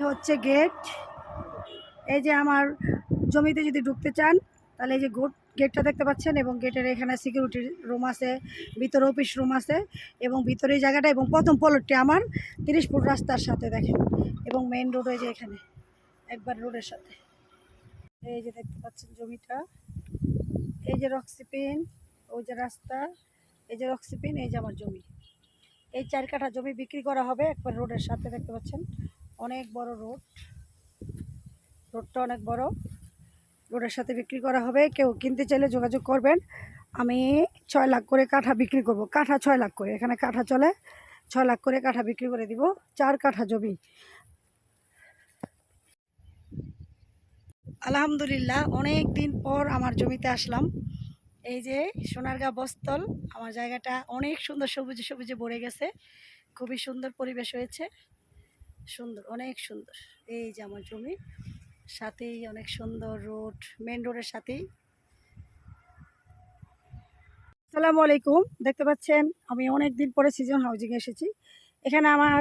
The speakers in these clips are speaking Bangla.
হচ্ছে গেট এই যে আমার জমিতে যদি ঢুকতে চান, তাহলে এই যে গোট গেটটা দেখতে পাচ্ছেন এবং গেটের এখানে সিকিউরিটি রুম আছে, ভিতরে অফিস রুম আছে এবং ভিতরে জায়গাটা এবং প্রথম পলটটি আমার তিরিশ ফুট রাস্তার সাথে দেখেন এবং মেইন রোড এই যে এখানে, একবার রোডের সাথে। এই যে দেখতে পাচ্ছেন জমিটা, এই যে রক্সিপিন ওই যে রাস্তা, এই যে রক্সিপিন এই যে আমার জমি। এই চার কাঠা জমি বিক্রি করা হবে একবার রোডের সাথে, দেখতে পাচ্ছেন? অনেক বড় রোড। রোডটা অনেক বড়। রোডের সাথে বিক্রি করা হবে। কেউ কিনতে চাইলে যোগাযোগ করবেন। আমি ছয় লাখ করে কাঠা বিক্রি করব। কাঠা ছয় লাখ করে। এখানে কাঠা চলে। ছয় লাখ করে কাঠা বিক্রি করে দিব। চার কাঠা জমি। আলহামদুলিল্লাহ, অনেক দিন পর আমার জমিতে আসলাম। এই যে সোনারগাঁ বস্তল আমার জায়গাটা অনেক সুন্দর সবুজে সবুজে ভরে গেছে। খুবই সুন্দর পরিবেশ হয়েছে। সুন্দর, অনেক সুন্দর। এই যে আমার জমি, সাথেই অনেক সুন্দর রোড মেন রোডের সাথেই। আসসালামু আলাইকুম, দেখতে পাচ্ছেন, আমি অনেক দিন পরে সিজন হাউজিং এসেছি। এখানে আমার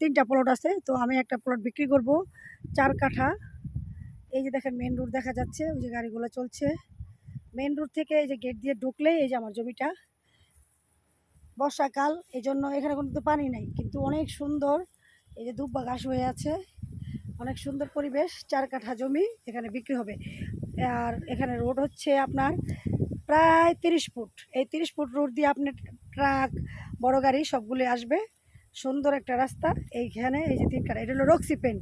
তিনটা প্লট আছে, তো আমি একটা প্লট বিক্রি করব, চার কাঠা। এই যে দেখেন মেন রোড দেখা যাচ্ছে, ওই যে গাড়িগুলো চলছে। মেন রোড থেকে এই যে গেট দিয়ে ঢুকলেই এই যে আমার জমিটা। বর্ষাকাল এই জন্য এখানে কিন্তু পানি নেই, কিন্তু অনেক সুন্দর এই যে দুব্বা ঘাস হয়ে আছে। অনেক সুন্দর পরিবেশ, চার কাঠা জমি এখানে বিক্রি হবে। আর এখানে রোড হচ্ছে আপনার প্রায় তিরিশ ফুট। এই তিরিশ ফুট রোড দিয়ে আপনি ট্রাক, বড় গাড়ি সবগুলি আসবে। সুন্দর একটা রাস্তা। এইখানে এই যে তিন এটা হলো রক্সি পেন।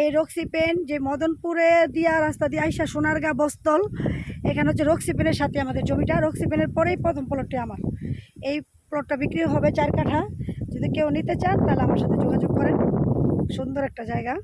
এই রক্সি পেন যে মদনপুরে দিয়া রাস্তা দিয়ে আইসা সোনারগা বস্তল এখানে হচ্ছে রক্সি পেনের সাথে আমাদের জমিটা। রক্সি পেনের পরেই প্রথম প্লটটি আমার। এই প্লটটা বিক্রি হবে চার কাঠা। যদি কেউ নিতে চান তাহলে আমার সাথে যোগাযোগ করেন। সুন্দর একটা জায়গা।